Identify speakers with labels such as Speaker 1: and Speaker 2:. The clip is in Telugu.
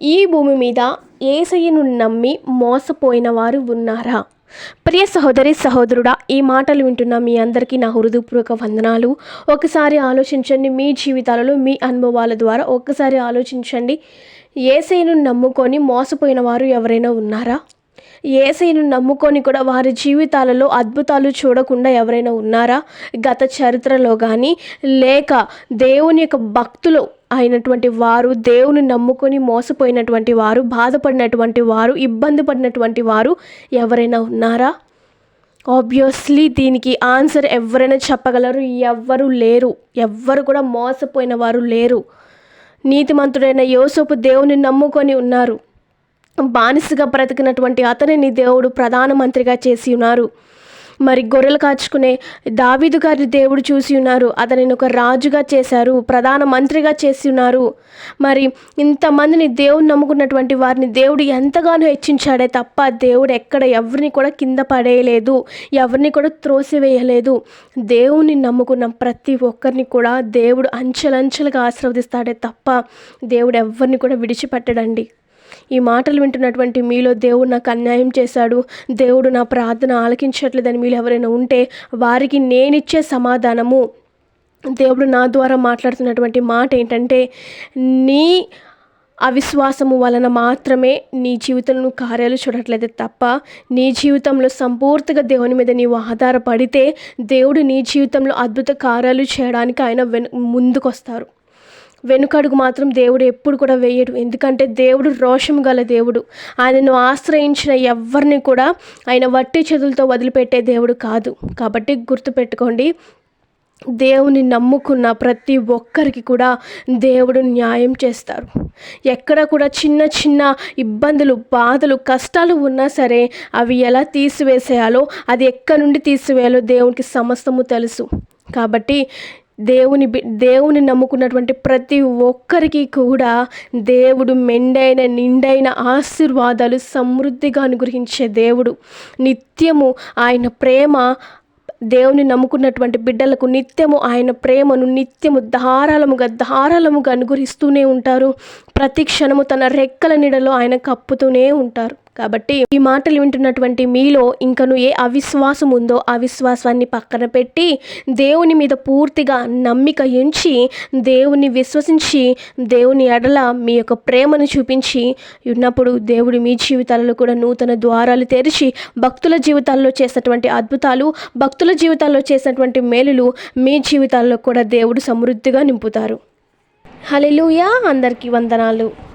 Speaker 1: ఈ భూమి మీద ఏసయ్యను నమ్మి మోసపోయిన వారు ఉన్నారా? ప్రియ సహోదరి సహోదరుడా ఈ మాటలు వింటున్న మీ అందరికీ నా హృదయపూర్వక వందనాలు. ఒకసారి ఆలోచించండి మీ జీవితాలలో మీ అనుభవాల ద్వారా ఒక్కసారి ఆలోచించండి. ఏసైను నమ్ముకొని మోసపోయిన వారు ఎవరైనా ఉన్నారా? ఏసైను నమ్ముకొని కూడా వారి జీవితాలలో అద్భుతాలు చూడకుండా ఎవరైనా ఉన్నారా? గత చరిత్రలో కానీ లేక దేవుని యొక్క భక్తులు అయినటువంటి వారు దేవుని నమ్ముకొని మోసపోయినటువంటి వారు బాధపడినటువంటి వారు ఇబ్బంది పడినటువంటి వారు ఎవరైనా ఉన్నారా? ఆబ్వియస్లీ దీనికి ఆన్సర్ ఎవరైనా చెప్పగలరు? ఎవ్వరు లేరు. ఎవ్వరు కూడా మోసపోయిన వారు లేరు. నీతిమంతుడైన యోసోపు దేవుని నమ్ముకొని ఉన్నారు. బానిసగా బ్రతికినటువంటి అతనిని దేవుడు ప్రధానమంత్రిగా చేసి ఉన్నారు. మరి గొర్రెలు కాచుకునే దావీదు గారి దేవుడు చూసి ఉన్నారు. అతనిని ఒక రాజుగా చేశారు ప్రధాన మంత్రిగా చేసి ఉన్నారు. మరి ఇంతమందిని దేవుడు నమ్ముకున్నటువంటి వారిని దేవుడు ఎంతగానో హెచ్చించాడే తప్ప దేవుడు ఎక్కడ ఎవరిని కూడా కింద పడేయలేదు ఎవరిని కూడా త్రోసివేయలేదు. దేవుని నమ్ముకున్న ప్రతి ఒక్కరిని కూడా దేవుడు అంచెలంచెలుగా ఆశీర్వదిస్తాడే తప్ప దేవుడు ఎవరిని కూడా విడిచిపెట్టడండి. ఈ మాటలు వింటున్నటువంటి మీలో దేవుడు నాకు అన్యాయం చేశాడు. దేవుడు నా ప్రార్థన ఆలకించట్లేదని మీరు ఎవరైనా ఉంటే వారికి నేనిచ్చే సమాధానము. దేవుడు నా ద్వారా మాట్లాడుతున్నటువంటి మాట ఏంటంటే నీ అవిశ్వాసము వలన మాత్రమే నీ జీవితంలో కార్యాలు చూడట్లేదు తప్ప నీ జీవితంలో సంపూర్తిగా దేవుని మీద నీవు ఆధారపడితే దేవుడు నీ జీవితంలో అద్భుత కార్యాలు చేయడానికి ఆయన వెను ముందుకొస్తారు. వెనుకడుగు మాత్రం దేవుడు ఎప్పుడు కూడా వేయడు. ఎందుకంటే దేవుడు రోషం గల దేవుడు. ఆయనను ఆశ్రయించిన ఎవరిని కూడా ఆయన వట్టి చేతులతో వదిలిపెట్టే దేవుడు కాదు. కాబట్టి గుర్తుపెట్టుకోండి దేవుని నమ్ముకున్న ప్రతి ఒక్కరికి కూడా దేవుడు న్యాయం చేస్తారు. ఎక్కడ కూడా చిన్న చిన్న ఇబ్బందులు బాధలు కష్టాలు ఉన్నా సరే అవి ఎలా తీసివేసేయాలో అది ఎక్కడి నుండి తీసివేయాలో దేవునికి సమస్తము తెలుసు. కాబట్టి దేవుని దేవుని నమ్ముకున్నటువంటి ప్రతి ఒక్కరికి కూడా దేవుడు మెండైన నిండైన ఆశీర్వాదాలు సమృద్ధిగా అనుగ్రహించే దేవుడు. నిత్యము ఆయన ప్రేమ దేవుని నమ్ముకున్నటువంటి బిడ్డలకు నిత్యము ఆయన ప్రేమను నిత్యము ధారాళముగా ధారాళముగా అనుగ్రహిస్తూనే ఉంటారు. ప్రతి క్షణము తన రెక్కల నీడలో ఆయన కప్పుతూనే ఉంటారు. కాబట్టి ఈ మాటలు వింటున్నటువంటి మీలో ఇంకను ఏ అవిశ్వాసం ఉందో అవిశ్వాసాన్ని పక్కన పెట్టి దేవుని మీద పూర్తిగా నమ్మిక ఎంచి దేవుని విశ్వసించి దేవుని ఎడల మీ యొక్క ప్రేమను చూపించి ఉన్నప్పుడు దేవుడు మీ జీవితాలలో కూడా నూతన ద్వారాలు తెరిచి భక్తుల జీవితాల్లో చేసినటువంటి అద్భుతాలు భక్తుల జీవితాల్లో చేసినటువంటి మేలులు మీ జీవితాల్లో కూడా దేవుడు సమృద్ధిగా నింపుతారు. హలెలుయా అందరికీ వందనాలు.